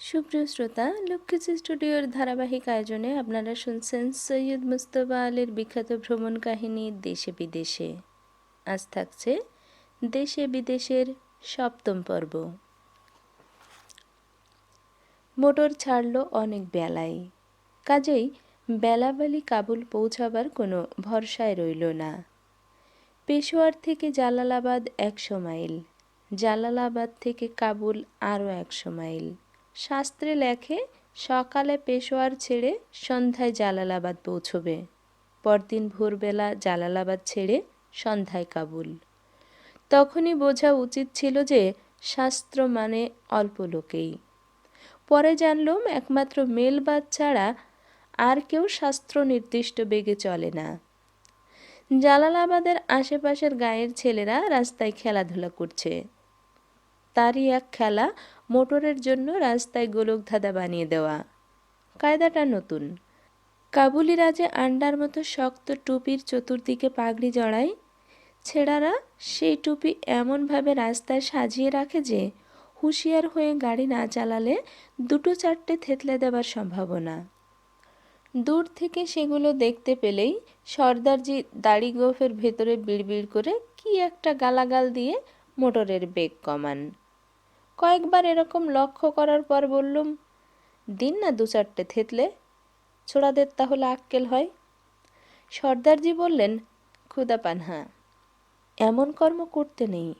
সুপ্রিয় শ্রোতা, লক্ষ্মীজি স্টুডিওর ধারাবাহিক আয়োজনে আপনারা শুনছেন সৈয়দ মুস্তফা আলীর বিখ্যাত ভ্রমণ কাহিনী দেশে বিদেশে। আজ থাকছে দেশে বিদেশের সপ্তম পর্ব। মোটর ছাড়ল অনেক বেলায়। কাজেই বেলাবেলি কাবুল পৌঁছাবার কোনো ভরসায় রইল না। পেশোয়ার থেকে জালালাবাদ একশো মাইল জালালাবাদ থেকে কাবুল আরও একশো মাইল শাস্ত্রে লেখে, সকালে পেশোয়ার ছেড়ে সন্ধ্যায় জালালাবাদ পৌঁছবে। পরদিন ভোরবেলা জালালাবাদ ছেড়ে সন্ধ্যায় কাবুল। তখনই বোঝা উচিত ছিল যে, শাস্ত্র মানে অল্প লোকেই। পরে জানলুম, একমাত্র মেলবাদ ছাড়া আর কেউ শাস্ত্র নির্দিষ্ট বেগে চলে না। জালালাবাদের আশেপাশের গায়ের ছেলেরা রাস্তায় খেলাধুলা করছে। তারই এক খেলা মোটরের জন্য রাস্তায় গোলক ধাঁধা বানিয়ে দেওয়া। কায়দাটা নতুন। কাবুলি রাজে আন্ডার মতো শক্ত টুপির চতুর্দিকে পাগড়ি জড়ায়। ছেড়ারা সেই টুপি এমনভাবে রাস্তায় সাজিয়ে রাখে যে, হুঁশিয়ার হয়ে গাড়ি না চালালে দুটো চারটে থেতলে দেবার সম্ভাবনা। দূর থেকে সেগুলো দেখতে পেলেই সর্দারজি দাড়ি গোফের ভেতরে বিড়বিড় করে কি একটা গালাগাল দিয়ে মোটরের বেগ কমান। কয়েকবার এরকম লক্ষ্য করার পর বললুম, দিন না দু চারটে থেতলে? ছোড়াদের তাহলে আক্কেল হয়? সর্দারজি বললেন ক্ষুদা পানহা, এমন কর্ম করতে নেই,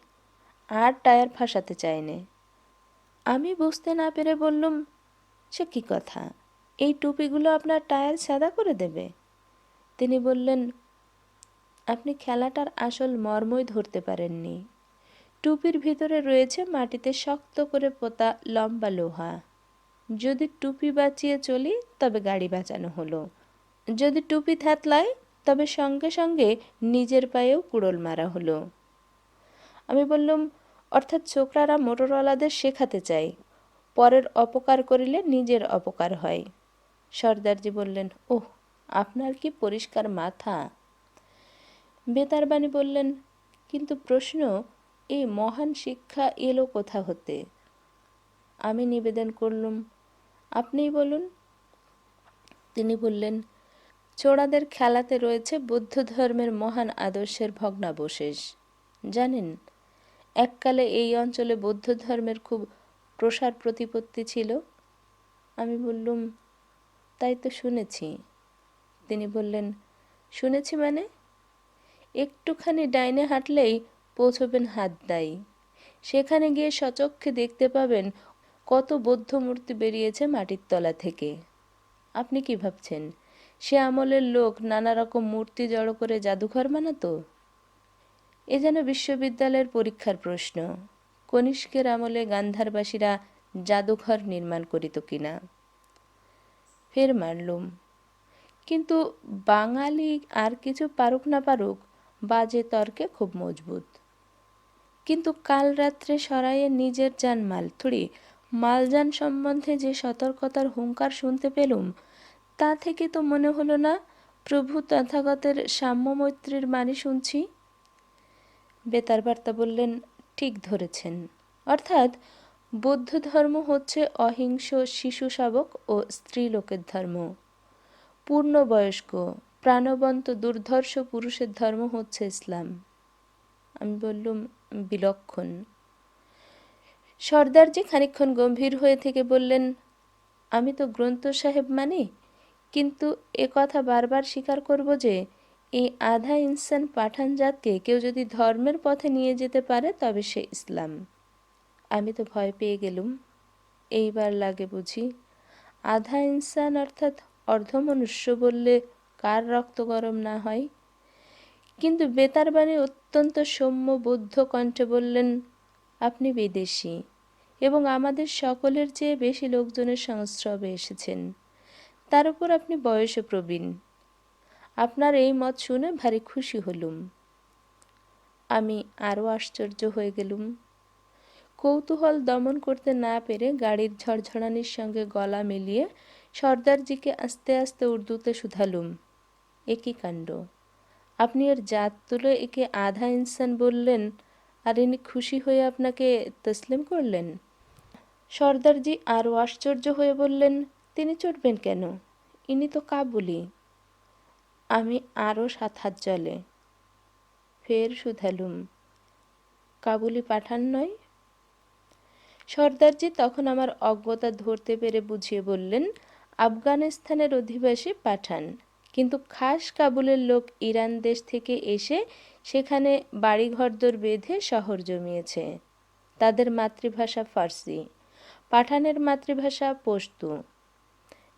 আর টায়ার ফাঁসাতে চাইনে আমি বুঝতে না পেরে বললুম, সে কি কথা? এই টুপিগুলো আপনার টায়ার সাদা করে দেবে? তিনি বললেন, আপনি খেলাটার আসল মর্মই ধরতে পারেননি। টুপির ভিতরে রয়েছে মাটিতে শক্ত করে পোতা লম্বা লোহা। যদি টুপি বাঁচিয়ে চলি, তবে গাড়ি বাঁচানো হলো। যদি টুপি থাতলায়, তবে সঙ্গে সঙ্গে নিজের পায়েও কুড়োল মারা হলো। আমি বললাম, অর্থাৎ ছোকরারা মোটরওয়ালাদের শেখাতে চাই পরের অপকার করিলে নিজের অপকার হয়। সর্দারজি বললেন, ওহ, আপনার কি পরিষ্কার মাথা? বেতারবাণী বললেন, কিন্তু প্রশ্ন এই মহান শিক্ষা এলো কোথা হতে? আমি নিবেদন করলুম, আপনিই বলুন। তিনি বললেন চোড়াদের খেলাতে রয়েছে বুদ্ধ ধর্মের মহান আদর্শের ভগ্নাবশেষ। জানেন, এককালে এই অঞ্চলে বৌদ্ধ ধর্মের খুব প্রসার প্রতিপত্তি ছিল? আমি বললুম, তাই তো শুনেছি। তিনি বললেন, শুনেছি মানে? একটুখানি ডাইনে হাঁটলেই পৌঁছবেন হাতদাই সেখানে গিয়ে সচক্ষে দেখতে পাবেন কত বৌদ্ধ মূর্তি বেরিয়েছে মাটির তলা থেকে। আপনি কি ভাবছেন, সে আমলের লোক নানা রকম মূর্তি জড়ো করে জাদুঘর বানাতো? এ যেন বিশ্ববিদ্যালয়ের পরীক্ষার প্রশ্ন, কনিষ্কের আমলে গান্ধারবাসীরা জাদুঘর নির্মাণ করিত কিনা? ফের মানলুম কিন্তু বাঙালি আর কিছু পারুক না পারুক, বাজে তর্কে খুব মজবুত। কিন্তু কাল রাত্রে সরাইয়ে নিজের যান মাল থুড়ি। মালযান সম্বন্ধে যে সতর্কতার হুঙ্কার শুনতে পেলুম, তা থেকে তো মনে হলো না প্রভু তথাগতের সাম্য মৈত্রীর বাণী শুনছি। বেতার বার্তা বললেন, ঠিক ধরেছেন। অর্থাৎ বৌদ্ধ ধর্ম হচ্ছে অহিংস শিশু শাবক ও স্ত্রীলোকের ধর্ম। পূর্ণবয়স্ক, প্রাণবন্ত দুর্ধর্ষ পুরুষের ধর্ম হচ্ছে ইসলাম। আমি বললুম, বিলক্ষণ। সর্দারজি খানিক্ষণ গম্ভীর হয়ে থেকে বললেন, আমি তো গ্রন্থ সাহেব মানি, কিন্তু এ কথা বারবার স্বীকার করব যে, এই আধা ইনসান পাঠান জাতকে কেউ যদি ধর্মের পথে নিয়ে যেতে পারে, তবে সে ইসলাম। আমি তো ভয় পেয়ে গেলুম। এইবার লাগে বুঝি, আধা ইনসান অর্থাৎ অর্ধমনুষ্য বললে কার রক্ত গরম না হয়? কিন্তু বেতারবাণী অত্যন্ত সৌম্য বৌদ্ধ কণ্ঠে বললেন, আপনি বিদেশি এবং আমাদের সকলের চেয়ে বেশি লোকজনের সংস্রবে এসেছেন। তার উপর আপনি বয়সে প্রবীণ। আপনার এই মত শুনে ভারী খুশি হলুম। আমি আরও আশ্চর্য হয়ে গেলুম। কৌতূহল দমন করতে না পেরে গাড়ির ঝড়ঝড়ানির সঙ্গে গলা মিলিয়ে সর্দারজিকে আস্তে আস্তে উর্দুতে শুধালুম। একই কাণ্ড। আপনি এর জাত তুলে একে আধা ইনসান বললেন, আর ইনি খুশি হয়ে আপনাকে তসলিম করলেন। সর্দারজি আরও আশ্চর্য হয়ে বললেন, তিনি চড়বেন কেন? ইনি তো কাবুলি। আমি আরও সাত হাত জলে। ফের শুধালুম। কাবুলি পাঠান নয়? সর্দারজি তখন আমার অজ্ঞতা ধরতে পেরে বুঝিয়ে বললেন, আফগানিস্তানের অধিবাসী পাঠান। কিন্তু খাস কাবুলের লোক ইরান দেশ থেকে এসে সেখানে বাড়িঘরদোর বেঁধে শহর জমিয়েছে। তাদের মাতৃভাষা ফার্সি, পাঠানের মাতৃভাষা পশতু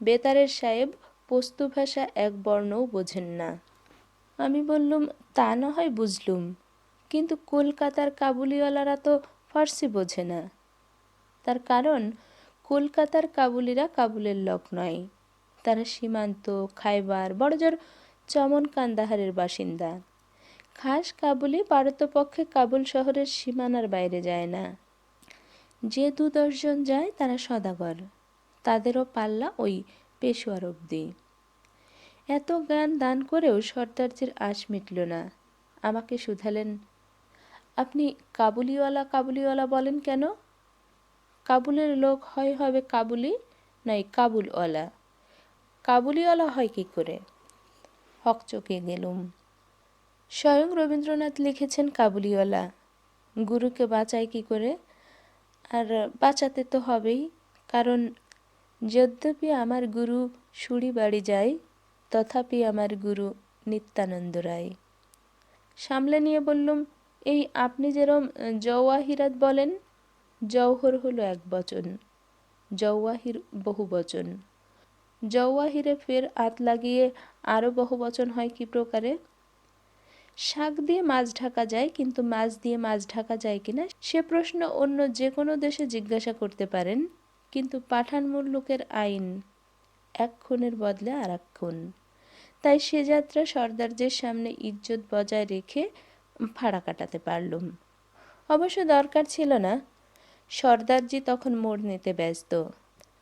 বেতারের সাহেব, পস্তু ভাষা এক বর্ণও বোঝেন না। আমি বললুম, তা না হয় বুঝলুম। কিন্তু কলকাতার কাবুলিওয়ালারা তো ফার্সি বোঝে না। তার কারণ, কলকাতার কাবুলিরা কাবুলের লোক নয়। তারা সীমান্ত, খাইবার বড়জোর চমন কান্দাহারের বাসিন্দা। খাস কাবুলি পারতপক্ষে কাবুল শহরের সীমানার বাইরে যায় না। যে দু দশজন যায় তারা সদাগর। তাদেরও পাল্লা ওই পেশোয়ার অবধি। এত জ্ঞান দান করেও সর্দারজির আশ মিটল না। আমাকে শুধালেন, আপনি কাবুলিওয়ালা কাবুলিওয়ালা বলেন কেন? কাবুলের লোক হয় হবে কাবুলি, নয় কাবুলওয়ালা। কাবুলিওয়ালা হয় কি করে? হকচকে গেলুম। স্বয়ং রবীন্দ্রনাথ লিখেছেন কাবুলিওয়ালা। গুরুকে বাঁচায় কি করে? আর বাঁচাতে তো হবেই, কারণ যদ্যপি আমার গুরু সুড়ি বাড়ি যায়, তথাপি আমার গুরু নিত্যানন্দ রায়। সামলে নিয়ে বললুম, এই আপনি যেরম জওয়াহিরাত বলেন, জওহর হলো এক বচন, জওয়াহির বহু বচন জওয়াহিরে ফের আত লাগিয়ে আরও বহু বচন হয় কি প্রকারে? শাক দিয়ে মাছ ঢাকা যায়, কিন্তু মাছ দিয়ে মাছ ঢাকা যায় কিনা সে প্রশ্ন অন্য যে কোনো দেশে জিজ্ঞাসা করতে পারেন, কিন্তু পাঠান লোকের আইন এক খুনের বদলে আর খুন তাই সে যাত্রা সর্দারদের সামনে ইজ্জত বজায় রেখে ভাড়া কাটাতে পারলুম। অবশ্য দরকার ছিল না। সর্দারজি তখন মোড় নিতে ব্যস্ত।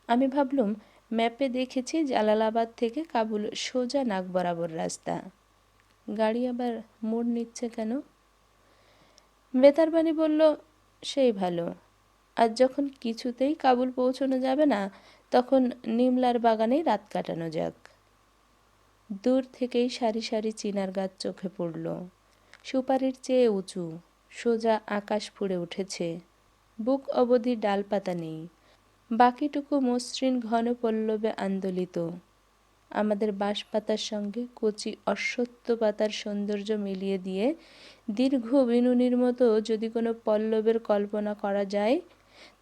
আমি ভাবলুম ম্যাপে দেখেছি জালালাবাদ থেকে কাবুল সোজা নাক বরাবর রাস্তা। গাড়ি আবার মোড় নিচ্ছে কেন? বেতারবাণী বলল, সেই ভালো। আর যখন কিছুতেই কাবুল পৌঁছানো যাবে না, তখন নিমলার বাগানেই রাত কাটানো যাক। দূর থেকেই সারি সারি চিনার গাছ চোখে পড়ল। সুপারির চেয়ে উঁচু, সোজা আকাশ ফুড়ে উঠেছে। বুক অবধি ডালপাতা নেই। বাকিটুকু মসৃণ ঘন পল্লবে আন্দোলিত। আমাদের বাঁশপাতার সঙ্গে কচি অশ্বত্থ পাতার সৌন্দর্য মিলিয়ে দিয়ে দীর্ঘ বিনুনির মতো যদি কোনো পল্লবের কল্পনা করা যায়,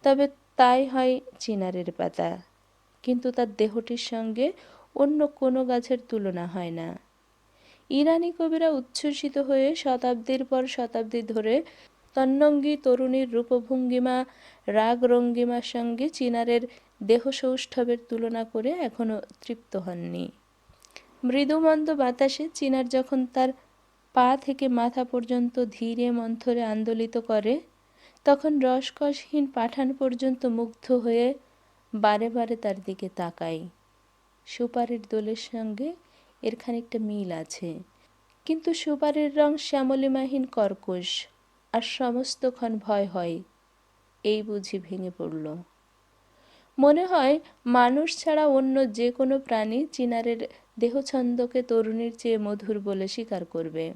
তবে তাই হয় চিনারের পাতা। কিন্তু তার দেহটির সঙ্গে অন্য কোনো গাছের তুলনা হয় না। ইরানি কবিরা উচ্ছ্বসিত হয়ে শতাব্দীর পর শতাব্দী ধরে তন্নঙ্গী তরুণীর রূপভঙ্গিমা রাগ রঙ্গিমার সঙ্গে চিনারের দেহ সৌষ্ঠবের তুলনা করে এখনও তৃপ্ত হননি। মৃদুমন্দ বাতাসে চিনার যখন তার পা থেকে মাথা পর্যন্ত ধীরে মন্থরে আন্দোলিত করে, তখন রসকসহীন পাঠান পর্যন্ত মুগ্ধ হয়ে বারে বারে তার দিকে তাকাই সুপারির দোলের সঙ্গে এর খানিকটা মিল আছে। কিন্তু সুপারির রং শ্যামলিমাহীন কর্কশ, আর সমস্তক্ষণ ভয় হয়। এই বুঝি ভেঙে পড়ল। মনে হয় মানুষ ছাড়া অন্য যে কোনো প্রাণী চিনারের দেহছন্দকে তরুণীর চেয়ে মধুর বলে স্বীকার করবে।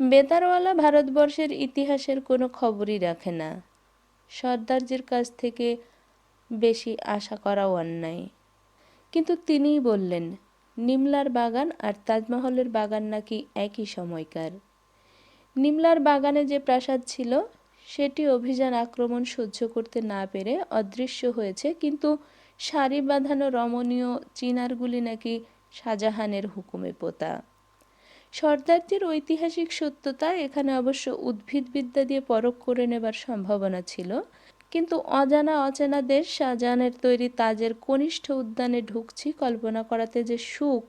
বেতারওয়ালা ভারতবর্ষের ইতিহাসের কোনো খবরই রাখে না। সর্দারজির কাছ থেকে বেশি আশা করাও অন্যায়। কিন্তু তিনিই বললেন, নিমলার বাগান আর তাজমহলের বাগান নাকি একই সময়কার। নিমলার বাগানে যে প্রাসাদ ছিল সেটি অভিযান আক্রমণ সহ্য করতে না পেরে অদৃশ্য হয়েছে, কিন্তু সারি বাঁধানো রমণীয় চিনারগুলি নাকি শাহজাহানের হুকুমে পোতা। সর্দারজির ঐতিহাসিক সত্যতা এখানে অবশ্য উদ্ভিদবিদ্যা দিয়ে পরখ করে নেবার সম্ভাবনা ছিল, কিন্তু অজানা অচেনা দেশ শাহজাহানের তৈরি তাজের কনিষ্ঠ উদ্যানে ঢুকছি কল্পনা করাতে যে সুখ,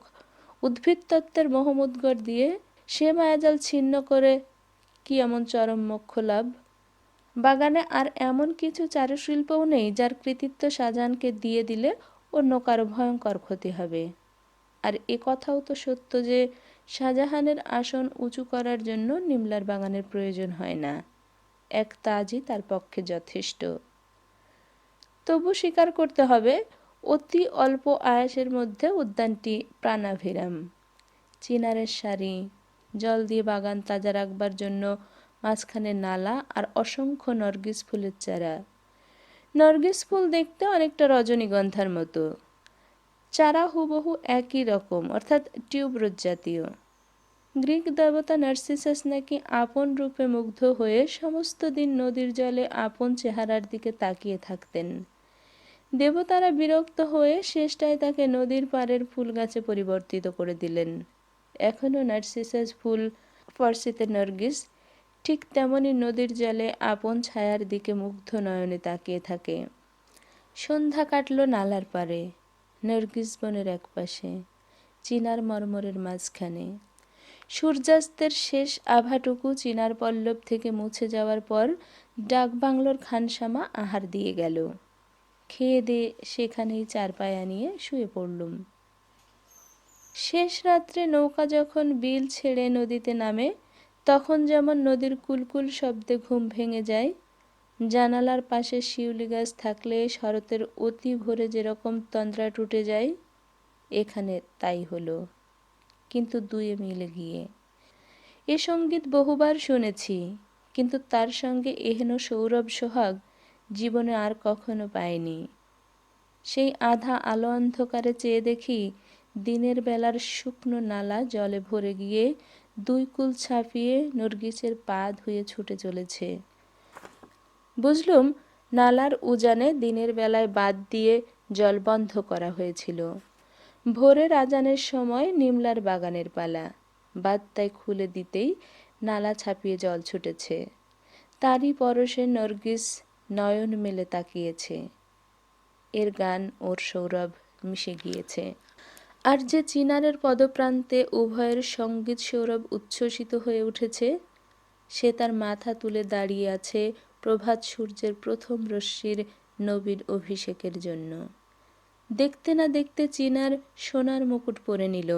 উদ্ভিদ তত্ত্বের মহমুদগর দিয়ে সে মায়াজাল ছিন্ন করে কি এমন চরম মোক্ষ লাভ? বাগানে আর এমন কিছু চারুশিল্পও নেই যার কৃতিত্ব শাহজাহানকে দিয়ে দিলে অন্য কারও ভয়ঙ্কর ক্ষতি হবে। আর এ কথাও তো সত্য যে শাহজাহানের আসন উঁচু করার জন্য নিমলার বাগানের প্রয়োজন হয় না। এক তাজই তার পক্ষে যথেষ্ট। তবু স্বীকার করতে হবে, অতি অল্প আয়াসের মধ্যে উদ্যানটি প্রাণাভিরাম। চিনারের শাড়ি, জল দিয়ে বাগান তাজা রাখবার জন্য মাঝখানে নালা আর অসংখ্য নরগিস ফুলের চারা। নরগিস ফুল দেখতে অনেকটা রজনীগন্ধার মতো। চারা হুবহু একই রকম, অর্থাৎ টিউবরোজ জাতীয়। গ্রিক দেবতা নার্সিসাস নাকি আপন রূপে মুগ্ধ হয়ে সমস্ত দিন নদীর জলে আপন চেহারার দিকে তাকিয়ে থাকতেন। দেবতারা বিরক্ত হয়ে শেষটায় তাকে নদীর পাড়ের ফুল গাছে পরিবর্তিত করে দিলেন। এখনও নার্সিসাস ফুল ফর্সিতে নর্গিস ঠিক তেমনই নদীর জলে আপন ছায়ার দিকে মুগ্ধ নয়নে তাকিয়ে থাকে। সন্ধ্যা কাটল নালার পারে নর্গিস বনের একপাশে, চিনার মর্মরের মাঝখানে। সূর্যাস্তের শেষ আভাটুকু চিনার পল্লব থেকে মুছে যাওয়ার পর ডাকবাংলোর খানসামা আহার দিয়ে গেল। খেয়ে দিয়ে সেখানেই চারপায়া নিয়ে শুয়ে পড়লুম। শেষ রাত্রে নৌকা যখন বিল ছেড়ে নদীতে নামে তখন যেমন নদীর কুলকুল শব্দে ঘুম ভেঙে যায়, জানালার পাশে শিউলি গাছ থাকলে শরতের অতি ভোরে যেরকম তন্দ্রা টুটে যায়, এখানে তাই হলো। কিন্তু দুয়ে মিলে গিয়ে। এ সংগীত বহুবার শুনেছি, কিন্তু তার সঙ্গে এহেন সৌরভ সোহাগ জীবনে আর কখনো পায়নি। সেই আধা আলো অন্ধকারে চেয়ে দেখি দিনের বেলার শুকনো নালা জলে ভরে গিয়ে দুই কুল ছাপিয়ে নর্গিসের পা ধুয়ে ছুটে চলেছে। বুঝলুম, নালার উজানে দিনের বেলায় বাদ দিয়ে জল বন্ধ করা হয়েছিল। ভোরের আজানের সময় নিমলার বাগানের পালা। বাদ তাই খুলে দিতেই নালা ছাপিয়ে জল ছুটেছে। তারই পরশে নর্গিস নয়ন মেলে তাকিয়েছে। এর গান ওর সৌরভ মিশে গিয়েছে। আর যে চিনারের পদপ্রান্তে উভয়ের সংগীত সৌরভ উচ্ছ্বসিত হয়ে উঠেছে, সে তার মাথা তুলে দাঁড়িয়ে আছে প্রভাত সূর্যের প্রথম রশ্মির নবীন অভিষেকের জন্য। দেখতে না দেখতে চিনার সোনার মুকুট পরে নিল।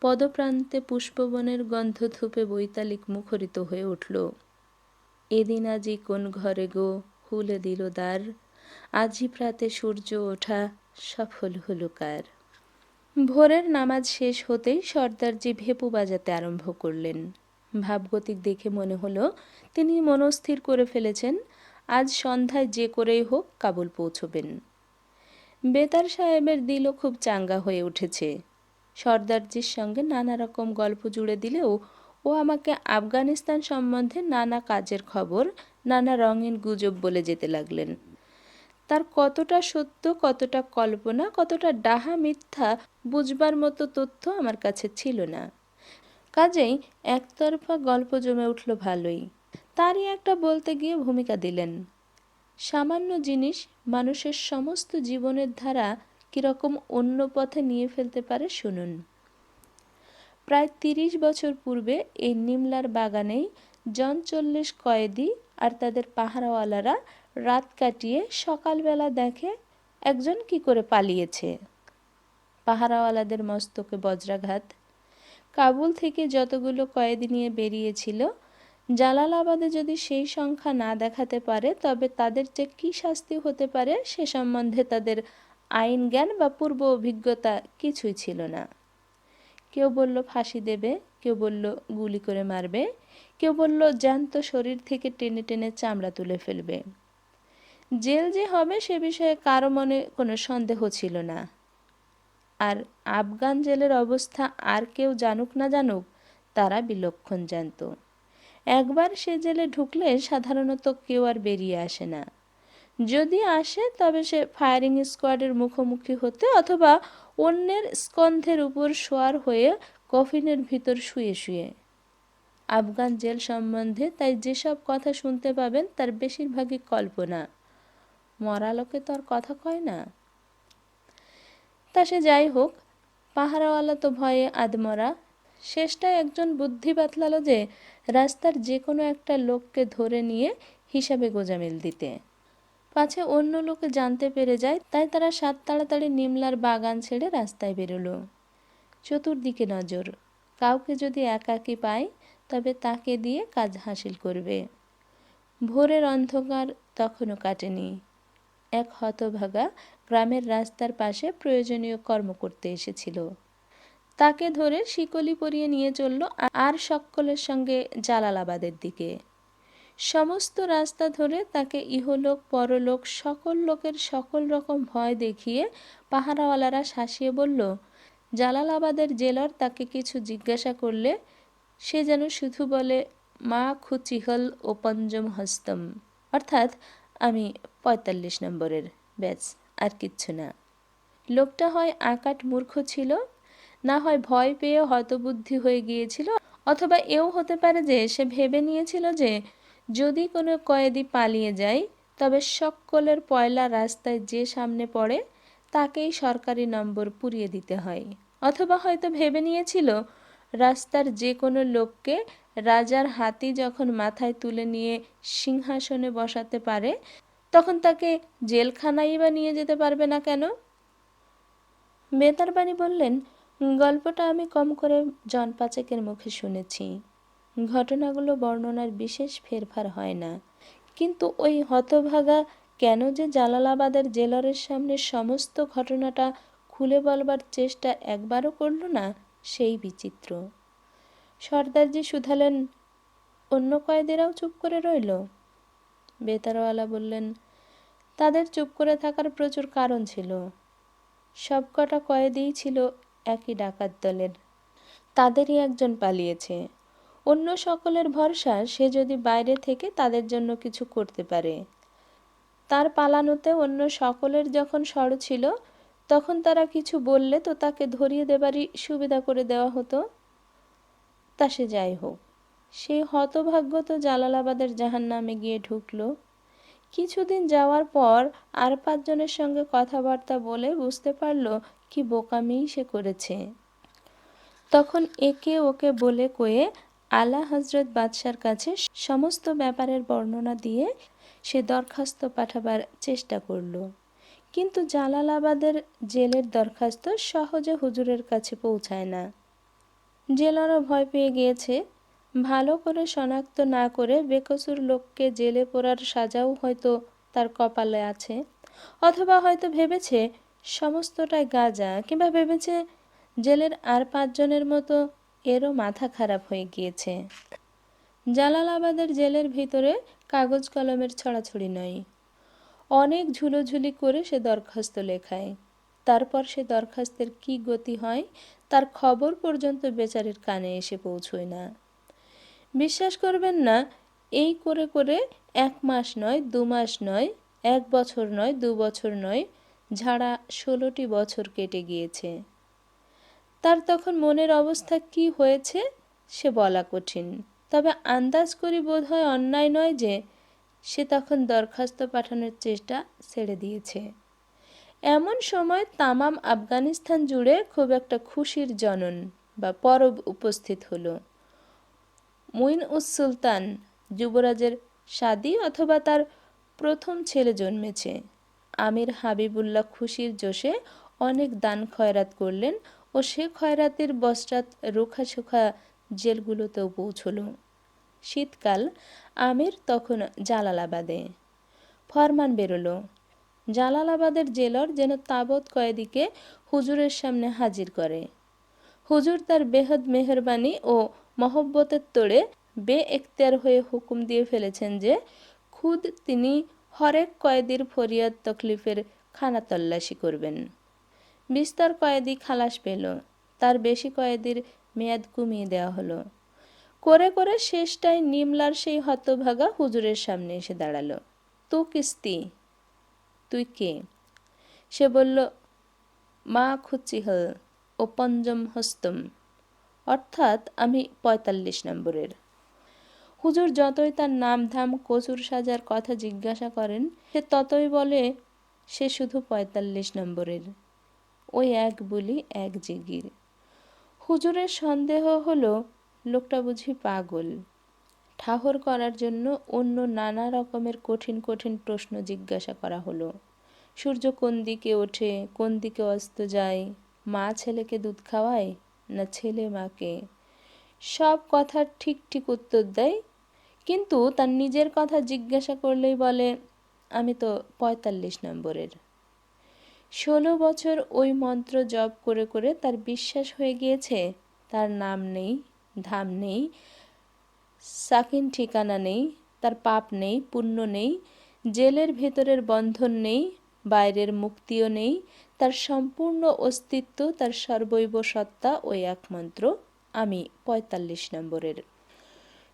পদপ্রান্তে পুষ্পবনের গন্ধ ধূপে বৈতালিক মুখরিত হয়ে উঠল। এদিন আজি কোন ঘরে গো হুলে দিল দ্বার, আজি প্রাতে সূর্য ওঠা সফল হলো কার? ভোরের নামাজ শেষ হতেই সর্দারজি ভেপু বাজাতে আরম্ভ করলেন। ভাবগতিক দেখে মনে হলো, তিনি মনস্থির করে ফেলেছেন, আজ সন্ধ্যায় যে করেই হোক কাবুল পৌঁছবেন। বেতার সাহেবের দিলও খুব চাঙ্গা হয়ে উঠেছে। সর্দারজির সঙ্গে নানা রকম গল্প জুড়ে দিলেও ও আমাকে আফগানিস্তান সম্বন্ধে নানা কাজের খবর, নানা রঙিন গুজব বলে যেতে লাগলেন। তার কতটা সত্য, কতটা কল্পনা, কতটা ডাহা মিথ্যা বুঝবার মতো তথ্য আমার কাছে ছিল না। কাজেই একতরফা গল্প জমে উঠল ভালোই। তারই একটা বলতে গিয়ে ভূমিকা দিলেন। সামান্য জিনিস মানুষের সমস্ত জীবনের ধারা কীরকম অন্য পথে নিয়ে ফেলতে পারে শুনুন। প্রায় তিরিশ বছর পূর্বে এই নিমলার বাগানেই জন চল্লিশ কয়েদি আর তাদের পাহারাওয়ালারা রাত কাটিয়ে সকালবেলা দেখে একজন কি করে পালিয়েছে। পাহারাওয়ালাদের মস্তকে বজ্রাঘাত। কাবুল থেকে যতগুলো কয়েদি নিয়ে বেরিয়েছিল, জালালাবাদে যদি সেই সংখ্যা না দেখাতে পারে, তবে তাদের যে কী শাস্তি হতে পারে সে সম্বন্ধে তাদের আইন জ্ঞান বা পূর্ব অভিজ্ঞতা কিছুই ছিল না। কেউ বলল, ফাঁসি দেবে। কেউ বলল, গুলি করে মারবে। কেউ বলল, জ্যান্ত শরীর থেকে টেনে টেনে চামড়া তুলে ফেলবে। জেল যে হবে সে বিষয়ে কারও মনে কোনো সন্দেহ ছিল না। আর আফগান জেলের অবস্থা আর কেউ জানুক না জানুক, তারা বিলক্ষণ জানত। একবার সে জেলে ঢুকলে সাধারণত কেউ আর বেরিয়ে আসে না। যদি আসে, তবে সে ফায়ারিং স্কোয়াডের মুখোমুখি হতে অথবা অন্যের স্কন্ধের উপর শোয়ার হয়ে কফিনের ভিতর শুয়ে শুয়ে। আফগান জেল সম্বন্ধে তাই যেসব কথা শুনতে পাবেন, তার বেশিরভাগই কল্পনা। মরা লোকে তো আর কথা কয় না। তা সে যাই হোক, পাহারাওয়ালা তো ভয়ে আদমরা শেষটায় একজন বুদ্ধি বাতলালো যে, রাস্তার যে কোনো একটা লোককে ধরে নিয়ে হিসাবে গোজামিল দিতে। পাছে অন্য লোকে জানতে পেরে যায়, তাই তারা সাত তাড়াতাড়ি নিমলার বাগান ছেড়ে রাস্তায় বেরোলো। চতুর্দিকে নজর, কাউকে যদি একাকি পায়, তবে তাকে দিয়ে কাজ হাসিল করবে। ভোরের অন্ধকার তখনও কাটেনি। এক হতভাগা গ্রামের রাস্তার পাশে প্রয়োজনীয় কর্ম করতে এসেছিল। তাকে ধরে শিকলি পরিয়ে নিয়ে চলল আর সকলের সঙ্গে জালালাবাদের দিকে। সমস্ত রাস্তা ধরে তাকে ইহলোক, পরলোক, সকল লোকের সকল রকম ভয় দেখিয়ে পাহারাওয়ালারা শাসিয়ে বলল, জালালাবাদের জেলার তাকে কিছু জিজ্ঞাসা করলে সে যেন শুধু বলে, মা খুচিহল ও পঞ্জম হস্তম অর্থাৎ আমি পঁয়তাল্লিশ নম্বরের ব্যাচ আর কিচ্ছু না। লোকটা হয় আকাট মূর্খ ছিল, না হয় ভয় পেয়ে হতবুদ্ধি হয়ে গিয়েছিল, অথবা এও হতে পারে যে সে ভেবে নিয়েছিল যে যদি কোনো কয়েদি পালিয়ে যায়, তবে সকলের পয়লা রাস্তায় যে সামনে পড়ে, তাকেই সরকারি নম্বর পুড়িয়ে দিতে হয়। অথবা হয়তো ভেবে নিয়েছিল, রাস্তার যে কোনো লোককে রাজার হাতি যখন মাথায় তুলে নিয়ে সিংহাসনে বসাতে পারে, তখন তাকে জেলখানাই বা নিয়ে যেতে পারবে না কেন? বেতারবাণী বললেন, গল্পটা আমি কম করে জন পাচেকের মুখে শুনেছি। ঘটনাগুলো বর্ণনার বিশেষ ফেরফার হয় না। কিন্তু ওই হতভাগা কেন যে জালালাবাদের জেলারের সামনে সমস্ত ঘটনাটা খুলে বলবার চেষ্টা একবারও করল না, সেই বিচিত্র। সর্দারজি শুধালেন, অন্য কয়েদেরাও চুপ করে রইল? বেতারওয়ালা বললেন, তাদের চুপ করে থাকার প্রচুর কারণ ছিল। সবকটা কয়েদিই ছিল একই ডাকাত দলের। তাদেরই একজন পালিয়েছে। অন্য সকলের ভরসা সে যদি বাইরে থেকে তাদের জন্য কিছু করতে পারে। তার পালানোতে অন্য সকলের যখন সর ছিল, তখন তারা কিছু বললে তো তাকে ধরিয়ে দেবারই সুবিধা করে দেওয়া হতো। তা সে যাই হোক। সেই হতভাগ্য তো জালালাবাদের জাহান নামে গিয়ে ঢুকলো। কিছুদিন যাওয়ার পর আর পাঁচজনের সঙ্গে কথাবার্তা বলে বুঝতে পারল কি বোকামিই সে করেছে। তখন একে ওকে বলে কয়ে আলা হজরত বাদশার কাছে সমস্ত ব্যাপারের বর্ণনা দিয়ে সে দরখাস্ত পাঠাবার চেষ্টা করল। কিন্তু জালালাবাদের জেলের দরখাস্ত সহজে হুজুরের কাছে পৌঁছায় না। জেলারও ভয় পেয়ে গিয়েছে। ভালো করে শনাক্ত না করে বেকসুর লোককে জেলে পড়ার সাজাও হয়তো তার কপালে আছে। অথবা হয়তো ভেবেছে সমস্তটাই গাজা, কিংবা ভেবেছে জেলের আর পাঁচজনের মতো এরও মাথা খারাপ হয়ে গিয়েছে। জালালাবাদের জেলের ভিতরে কাগজ কলমের ছড়াছড়ি নয় অনেক ঝুলোঝুলি করে সে দরখাস্ত লেখায়। তারপর সে দরখাস্তের কি গতি হয় তার খবর পর্যন্ত বেচারের কানে এসে পৌঁছয় না। বিশ্বাস করবেন না, এই করে করে এক মাস নয়, দু মাস নয়, এক বছর নয়, দু বছর নয়, ঝাড়া ষোলোটি বছর কেটে গিয়েছে। তার তখন মনের অবস্থা কি হয়েছে সে বলা কঠিন, তবে আন্দাজ করি বোধ হয় অন্যায় নয় যে সে তখন দরখাস্ত পাঠানোর চেষ্টা ছেড়ে দিয়েছে। এমন সময় তামাম আফগানিস্তান জুড়ে খুব একটা খুশির জনন বা পরব উপস্থিত হলো। মুইন উস সুলতান যুবরাজের সাদি অথবা তার প্রথম ছেলে জন্মেছে। আমির হাবিবুল্লাহ খুশির জোশে অনেক দান খয়রাত করলেন ও সে খয়রাতের বস্ত্রাত রোখা সুখা জেলগুলোতেও পৌঁছল। শীতকাল আমির তখন জালালাবাদে ফরমান বেরোলো। জালালাবাদের জেলর যেন তাবৎ কয়েদিকে হুজুরের সামনে হাজির করে। হুজুর তার বেহদ মেহরবানি ও মহব্বতের তোড়ে বে এখতিয়ার হয়ে হুকুম দিয়ে ফেলেছেন যে, খুদ তিনি হরেক কয়েদির ফরিয়াদ তকলিফের খানা তল্লাশি করবেন। বিস্তর কয়েদি খালাস পেল, তার বেশি কয়েদির মেয়াদ কমিয়ে দেওয়া হলো। করে করে শেষটায় নিমলার সেই হতভাগা হুজুরের সামনে এসে দাঁড়াল। তু কিস্তি তুই কে? সে বলল, মা খুচিহল ও পঞ্জম হস্তম। অর্থাৎ আমি পঁয়তাল্লিশ নম্বরের। হুজুর যতই তার নাম ধাম কচুর সাজার কথা জিজ্ঞাসা করেন, সে ততই বলে, সে শুধু পঁয়তাল্লিশ নম্বরের। ওই এক বলি এক জিগির। হুজুরের সন্দেহ হলো, লোকটা বুঝি পাগল। ঠাহর করার জন্য অন্য নানা রকমের কঠিন কঠিন প্রশ্ন জিজ্ঞাসা করা হলো। সূর্য কোন দিকে ওঠে? কোন দিকে অস্ত যায়? মা ছেলেকে দুধ খাওয়ায় না ছেলে মাকে? সব কথার ঠিক ঠিক উত্তর দেয়। কিন্তু তার নিজের কথা জিজ্ঞাসা করলেই বলে, আমি তো পঁয়তাল্লিশ নম্বরের। ষোলো বছর ওই মন্ত্র জপ করে করে তার বিশ্বাস হয়ে গিয়েছে। তার নাম নেই, ধাম নেই সাকিন ঠিকানা নেই, তার পাপ নেই, পুণ্য নেই, জেলের ভেতরের বন্ধন নেই, বাইরের মুক্তিও নেই, তার সম্পূর্ণ অস্তিত্ব, তার সর্বৈব সত্তা ওই একমাত্র আমি, পঁয়তাল্লিশ নম্বরের।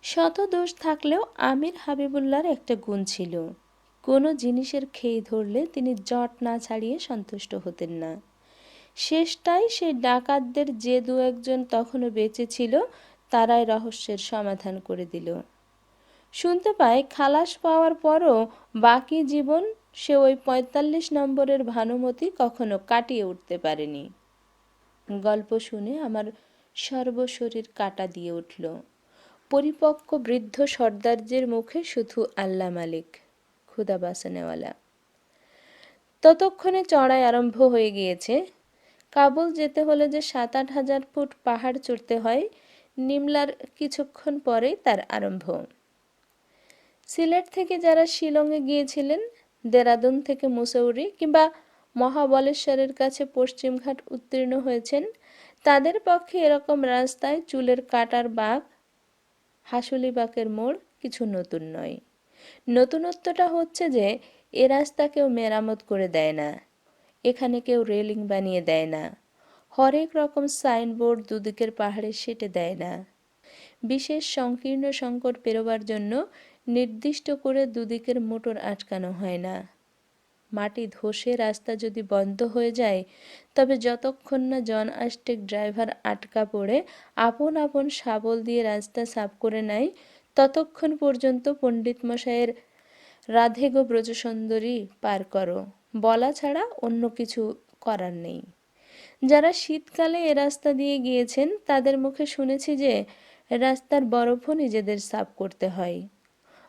শত দোষ থাকলেও আমির হাবিবুল্লার একটা গুণ ছিল। কোনো জিনিসের খেয়ে ধরলে তিনি জট না ছাড়িয়ে সন্তুষ্ট হতেন না। শেষটাই সেই ডাকাতদের যে দু একজন তখনও বেঁচে ছিল তারাই রহস্যের সমাধান করে দিল। শুনতে পায় খালাস পাওয়ার পরও বাকি জীবন সে ওই পঁয়তাল্লিশ নম্বরের ভানুমতি কখনো কাটিয়ে উঠতে পারেনি। গল্প শুনে আমার সর্বশরীর কাটা দিয়ে উঠল। পরিপক্ক বৃদ্ধ সর্দারজির মুখে শুধু আল্লাহ মালিক ক্ষুদা বাসানেওয়ালা। ততক্ষণে চড়াই আরম্ভ হয়ে গিয়েছে। কাবুল যেতে হলে যে সাত আট হাজার ফুট পাহাড় চড়তে হয় নিমলার কিছুক্ষণ পরেই তার আরম্ভ। সিলেট থেকে যারা শিলংয়ে গিয়েছিলেন, দেরাদুন থেকে মুসৌরি কিংবা মহাবলেশ্বরের কাছে পশ্চিমঘাট উত্তীর্ণ হয়েছেন, তাদের পক্ষে এরকম রাস্তায় চুলের কাটার বাঘ হাসুলি বাঁকের মোড় কিছু নতুন নয়। নতুনত্বটা হচ্ছে যে, এ রাস্তা কেউ মেরামত করে দেয় না। এখানে কেউ রেলিং বানিয়ে দেয় না। হরেক রকম সাইনবোর্ড দুদিকের পাহাড়ে সেটে দেয় না। বিশেষ সংকীর্ণ সংকট পেরোবার জন্য নির্দিষ্ট করে দুদিকের মোটর আটকানো হয় না। মাটি ধসে রাস্তা যদি বন্ধ হয়ে যায়, তবে যতক্ষণ না জন আস্টেক ড্রাইভার আটকা পড়ে, আপন আপন শাবল দিয়ে রাস্তা সাফ করে নেয়, ততক্ষণ পর্যন্ত পণ্ডিত মশাইয়ের রাধে গো ব্রজসুন্দরী পার করো। বলা ছাড়া অন্য কিছু করার নেই। যারা শীতকালে এ রাস্তা দিয়ে গিয়েছেন, তাদের মুখে শুনেছি যে রাস্তার বরফও নিজেদের সাফ করতে হয়।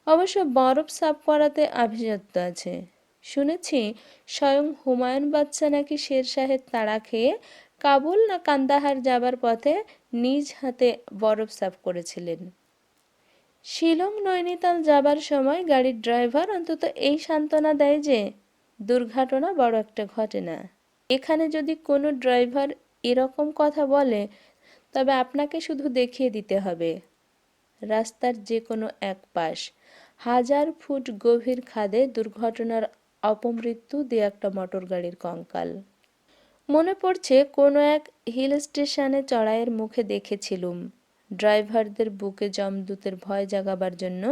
অবশ্য বরফ সাফ করাতে আভিজাত্য আছে। শুনেছি স্বয়ং হুমায়ুন বাচ্চা নাকি শের শাহের তাড়া খেয়ে কাবুল না কান্দাহার যাবার পথে নিজ হাতে বরফ সাফ করেছিলেন। শিলং নৈনিতাল যাবার সময় গাড়ির ড্রাইভার অন্তত এই সান্ত্বনা দেয় যে, দুর্ঘটনা বড় একটা ঘটে না এখানে যদি কোনো ড্রাইভার এরকম কথা বলে, তবে আপনাকে শুধু দেখিয়ে দিতে হবে। রাস্তার যে কোনো এক পাশ। হাজার ফুট গভীর খাদে দুর্ঘটনার অপমৃত্যু দু একটা মোটর গাড়ির কঙ্কাল। মনে পড়ছে কোনো এক হিল স্টেশনে চড়াইয়ের মুখে দেখেছিলুম। ড্রাইভারদের বুকে জমদূতের ভয় জাগাবার জন্য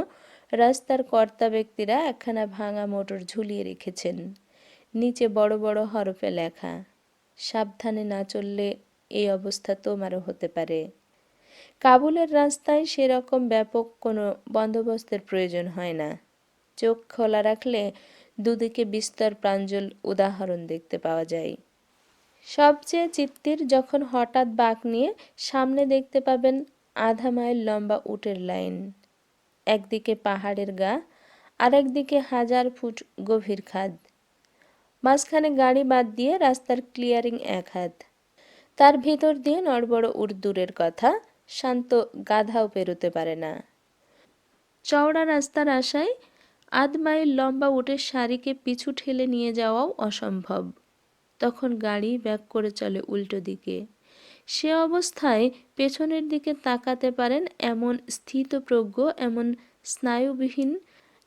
রাস্তার কর্তা ব্যক্তিরা একখানা ভাঙা মোটর ঝুলিয়ে রেখেছেন। নিচে বড় বড় হরফে লেখা। সাবধানে না চললে এই অবস্থা তোমারও হতে পারে। কাবুলের রাস্তায় সেরকম ব্যাপক কোনো বন্দোবস্তের প্রয়োজন হয় না। চোখ খোলা রাখলে দুদিকে বিস্তর প্রাঞ্জল উদাহরণ দেখতে পাওয়া যায়। সবচেয়ে চিত্তির যখন হঠাৎ বাঁক নিয়ে সামনে দেখতে পাবেন আধা মাইল লম্বা উটের লাইন। একদিকে পাহাড়ের গা আর একদিকে হাজার ফুট গভীর খাদ। মাঝখানে গাড়ি বাদ দিয়ে রাস্তার ক্লিয়ারিং এক হাত। তার ভিতর দিয়ে নড়বড় উট দূরের কথা, শান্ত গাধাও পেরোতে পারে না। চওড়া রাস্তার আশায় আধ মাইল লম্বা উটের শাড়িকে পিছু ঠেলে নিয়ে যাওয়াও অসম্ভব। তখন গাড়ি ব্যাক করে চলে উল্টো দিকে। সে অবস্থায় পেছনের দিকে তাকাতে পারেন এমন স্থিতপ্রজ্ঞ, এমন স্নায়ুবিহীন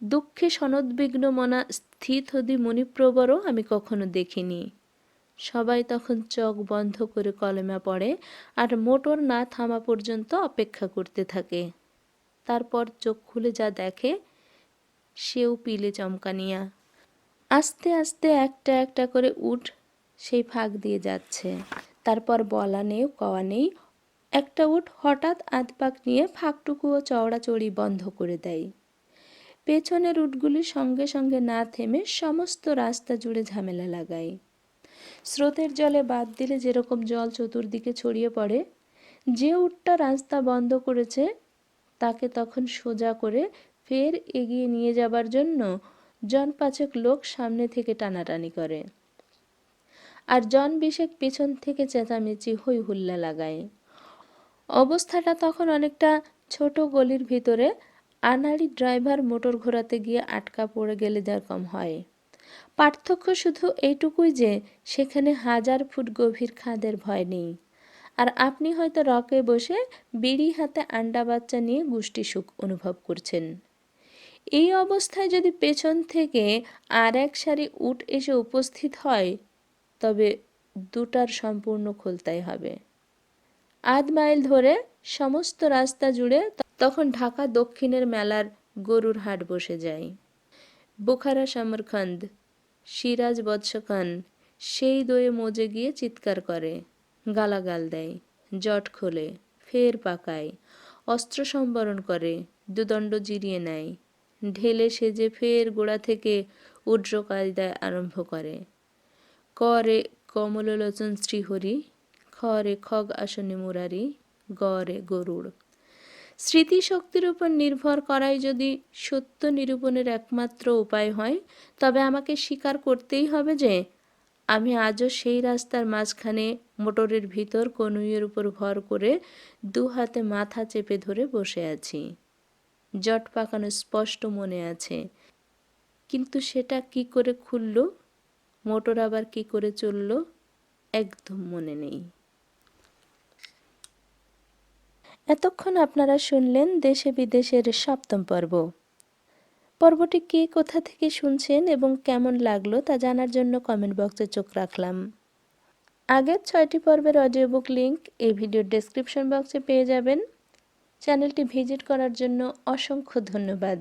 দুঃখে সনদ্বিগ্ন মনা স্থিত হদি মণিপ্রবরও আমি কখনো দেখিনি। সবাই তখন চোখ বন্ধ করে কলমা পড়ে আর মোটর না থামা পর্যন্ত অপেক্ষা করতে থাকে। তারপর চোখ খুলে যা দেখে, সেও পিলে চমকানিয়া। আস্তে আস্তে একটা একটা করে উঠ, সেই ফাঁক দিয়ে যাচ্ছে। তারপর বলা নেই, কওয়া নেই। একটা উঠ হঠাৎ আধ পাক নিয়ে ফাঁকটুকুও চওড়াচড়ি বন্ধ করে দেয়। পেছনের উটগুলি সঙ্গে সঙ্গে না থেমে সমস্ত রাস্তা জুড়ে ঝামেলা লাগায়। স্রোতের জলে বাদ দিলে যেরকম জল চতুর্দিকে ছড়িয়ে পড়ে, যে উটটা রাস্তা বন্ধ করেছে, তাকে তখন সোজা করে ফের এগিয়ে নিয়ে যাবার জন্য জন পাঁচেক লোক সামনে থেকে টানাটানি করে। আর জন বিশেক পেছন থেকে চেঁচামেচি হই হুল্লা লাগায়। অবস্থাটা তখন অনেকটা ছোট গলির ভিতরে আনাড়ি ড্রাইভার মোটর ঘোরাতে গিয়ে আটকা পড়ে গেলে যেরকম হয়। পার্থক্য শুধু এইটুকুই যে, সেখানে হাজার ফুট গভীর খাদের ভয় নেই। আর আপনি হয়তো রকে বসে বিড়ি হাতে আন্ডা বাচ্চা নিয়ে গুষ্টি সুখ অনুভব করছেন। এই অবস্থায় যদি পেছন থেকে আর এক সারি উট এসে উপস্থিত হয়, তবে দুটার সম্পূর্ণ খুলতাই হবে। আধ মাইল ধরে সমস্ত রাস্তা জুড়ে তখন ঢাকা দক্ষিণের মেলার গরুর হাট বসে যায়। বুখারা সামরখন্দ, সিরাজ বৎসখান, সেই দয়ে মজে গিয়ে চিৎকার করে, গালাগাল দেয়, জট খোলে, ফের পাকায়, অস্ত্র সম্বরণ করে, দুদণ্ড জিরিয়ে নেয়, ঢেলে সেজে ফের গোড়া থেকে উড্র কায়দায় আরম্ভ করে। করে কমললোচন শ্রীহরি খরে খগ আসনে মুরারি গরে গরুড়। স্মৃতিশক্তির উপর নির্ভর করাই যদি সত্য নিরূপণের একমাত্র উপায় হয়, তবে আমাকে স্বীকার করতেই হবে যে, আমি আজও সেই রাস্তার মাঝখানে মোটরের ভিতর কনুইয়ের উপর ভর করে দু হাতে মাথা চেপে ধরে বসে আছি। জট পাকানো স্পষ্ট মনে আছে। কিন্তু সেটা কি করে খুলল? মোটর আবার কি করে চলল? একদম মনে নেই। এতক্ষণ আপনারা শুনলেন দেশে বিদেশের সপ্তম পর্ব। পর্বটি কে কোথা থেকে শুনছেন এবং কেমন লাগল তা জানার জন্য কমেন্ট বক্সে চোখ রাখলাম। আগের ছয়টি পর্বের অডিও বুক লিঙ্ক এই ভিডিওর ডেসক্রিপশন বক্সে পেয়ে যাবেন। চ্যানেলটি ভিজিট করার জন্য অসংখ্য ধন্যবাদ।